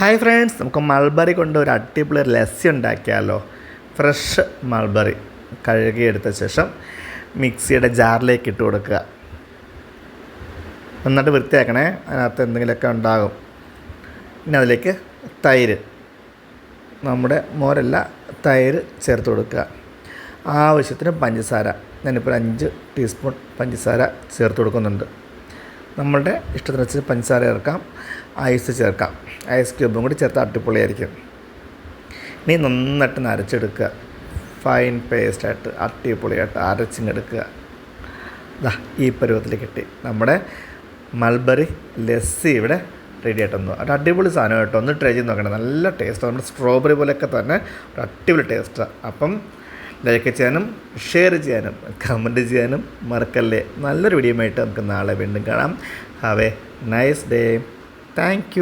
Hi friends നമുക്ക് mulberry കൊണ്ട് ഒരു അടിപൊളി ഒരു ലസ്സി ഉണ്ടാക്കിയാലോ. ഫ്രഷ് മൾബറി കഴുകിയെടുത്ത ശേഷം മിക്സിയുടെ ജാറിലേക്ക് ഇട്ട് കൊടുക്കുക. നന്നായിട്ട് വൃത്തിയാക്കണേ. അതിനകത്ത് എന്തെങ്കിലുമൊക്കെ ഉണ്ടാകും. പിന്നെ അതിലേക്ക് തൈര്. നമ്മുടെ മോരല്ല തൈര് ചേർത്ത് കൊടുക്കുക. ആവശ്യത്തിന് പഞ്ചസാര. ഞാനിപ്പോൾ അഞ്ച് ടീസ്പൂൺ പഞ്ചസാര ചേർത്ത് കൊടുക്കുന്നുണ്ട്. നമ്മളുടെ ഇഷ്ടത്തിനനുസരിച്ച് പഞ്ചസാര ചേർക്കാം. ഐസ് ചേർക്കാം. ഐസ് ക്യൂബും കൂടി ചേർത്ത് അടിപൊളിയായിരിക്കും. ഇനി നന്നായിട്ട് നരച്ചെടുക്കുക. ഫൈൻ പേസ്റ്റായിട്ട് അടിപൊളിയായിട്ട് അരച്ചിങ്ങെടുക്കുക. ദാ ഈ പരുവത്തിൽ കിട്ടി. നമ്മുടെ മൾബറി ലസ്സി ഇവിടെ റെഡി ആയിട്ടൊന്നു ഒരു അടിപൊളി സാധനം കേട്ടോ. ഒന്ന് ട്രൈ ചെയ്ത് നോക്കണം. നല്ല ടേസ്റ്റ് നമ്മുടെ സ്ട്രോബെറി പോലെയൊക്കെ തന്നെ. ഒരു അടിപൊളി ടേസ്റ്റാണ് അപ്പം ലൈക്ക് ചെയ്യാനും ഷെയർ ചെയ്യാനും കമന്റ് ചെയ്യാനും മറക്കല്ലേ. നല്ലൊരു വീഡിയോ ആയിട്ട് നമുക്ക് നാളെ വീണ്ടും കാണാം. Have a nice day thank